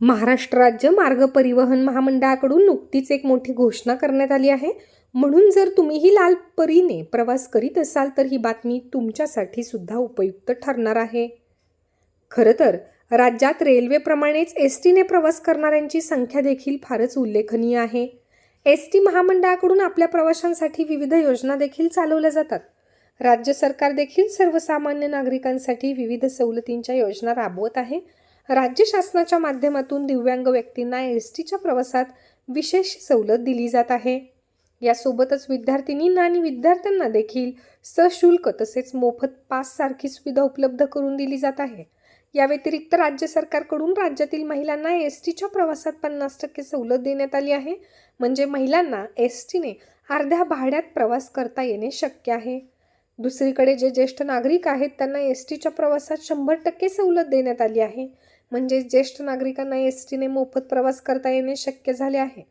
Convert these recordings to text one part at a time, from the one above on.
महाराष्ट्र राज्य मार्ग परिवहन महामंडळाकडून नुकतीच एक मोठी घोषणा करण्यात आली आहे. म्हणून जर तुम्हीही लाल परीने प्रवास करीत असाल तर ही बातमी तुमच्यासाठी सुद्धा उपयुक्त ठरणार आहे. खरं तर राज्यात रेल्वेप्रमाणेच एस टीने प्रवास करणाऱ्यांची संख्या देखील फारच उल्लेखनीय आहे. एस टी महामंडळाकडून आपल्या प्रवाशांसाठी विविध योजना देखील चालवल्या जातात. राज्य सरकार देखील सर्वसामान्य नागरिकांसाठी विविध सवलतींच्या योजना राबवत आहे. राज्य शासनाच्या माध्यमातून दिव्यांग व्यक्तींना एस टीच्या प्रवासात विशेष सवलत दिली जात आहे. यासोबतच विद्यार्थिनींना आणि विद्यार्थ्यांना देखील सशुल्क तसेच मोफत पाससारखी सुविधा उपलब्ध करून दिली जात आहे. या व्यतिरिक्त राज्य सरकारकडून राज्यातील महिलांना एस टीच्या प्रवासात पन्नास टक्के सवलत देण्यात आली आहे. म्हणजे महिलांना एस टीने अर्ध्या भाड्यात प्रवास करता येणे शक्य आहे. दुसरीकडे जे ज्येष्ठ नागरिक आहेत त्यांना एस टीच्या प्रवासात शंभर टक्के सवलत देण्यात आली आहे. म्हणजे ज्येष्ठ नागरिकांना एस टीने मोफत प्रवास करता येणे शक्य झाले आहे.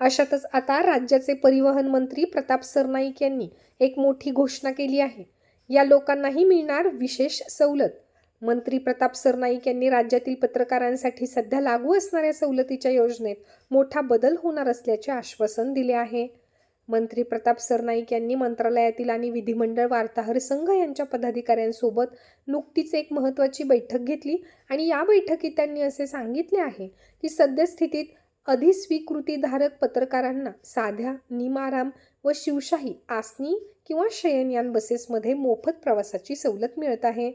अशातच आता राज्याचे परिवहन मंत्री प्रताप सरनाईक यांनी एक मोठी घोषणा केली आहे. या लोकांनाही मिळणार विशेष सवलत. मंत्री प्रताप सरनाईक यांनी राज्यातील पत्रकारांसाठी सध्या लागू असणाऱ्या सवलतीच्या योजनेत मोठा बदल होणार असल्याचे आश्वासन दिले आहे. मंत्री प्रताप सरनाईक यांनी मंत्रालयातील आणि विधिमंडळ वार्ताहर संघ यांच्या पदाधिकाऱ्यांसोबत नुकतीच एक महत्त्वाची बैठक घेतली आणि या बैठकीत त्यांनी असे सांगितले आहे की सद्यस्थितीत अधिस्वीकृतीधारक पत्रकारांना साध्या निमाराम व शिवशाही आसनी किंवा शयनयान बसेसमध्ये मोफत प्रवासाची सवलत मिळत आहे.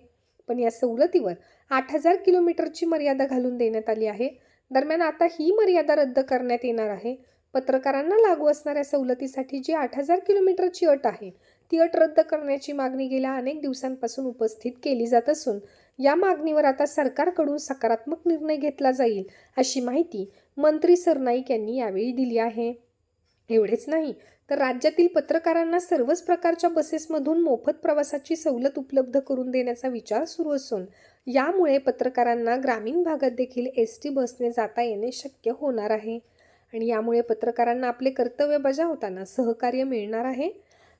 पण या सवलतीवर आठ हजार किलोमीटरची मर्यादा घालून देण्यात आली आहे. दरम्यान आता ही मर्यादा रद्द करण्यात येणार आहे. पत्रकारांना लागू असणाऱ्या सवलतीसाठी जी आठ हजार किलोमीटरची अट आहे ती अट रद्द करण्याची मागणी गेल्या अनेक दिवसांपासून उपस्थित केली जात असून या मागणीवर आता सरकारकडून सकारात्मक निर्णय घेतला जाईल अशी माहिती मंत्री सरनाईक यांनी यावेळी दिली आहे. एवढेच नाही तर राज्यातील पत्रकारांना सर्वच प्रकारच्या बसेसमधून मोफत प्रवासाची सवलत उपलब्ध करून देण्याचा विचार सुरू असून यामुळे पत्रकारांना ग्रामीण भागात देखील एस टी बसने जाता येणे शक्य होणार आहे. आणि यामुळे पत्रकारांना आपले कर्तव्य बजावताना सहकार्य मिळणार आहे.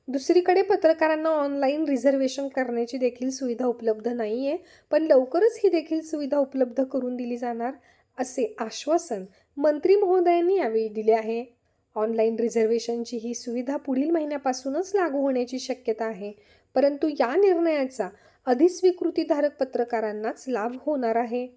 दुसरीकडे पत्रकारांना ऑनलाईन रिझर्वेशन करण्याची देखील सुविधा उपलब्ध नाही आहे पण लवकरच ही देखील सुविधा उपलब्ध करून दिली जाणार असे आश्वासन मंत्री महोदयांनी यावेळी दिले आहे. ऑनलाईन रिझर्वेशनची ही सुविधा पुढील महिन्यापासूनच लागू होण्याची शक्यता आहे परंतु या निर्णयाचा अधिस्वीकृतीधारक पत्रकारांनाच लाभ होणार आहे.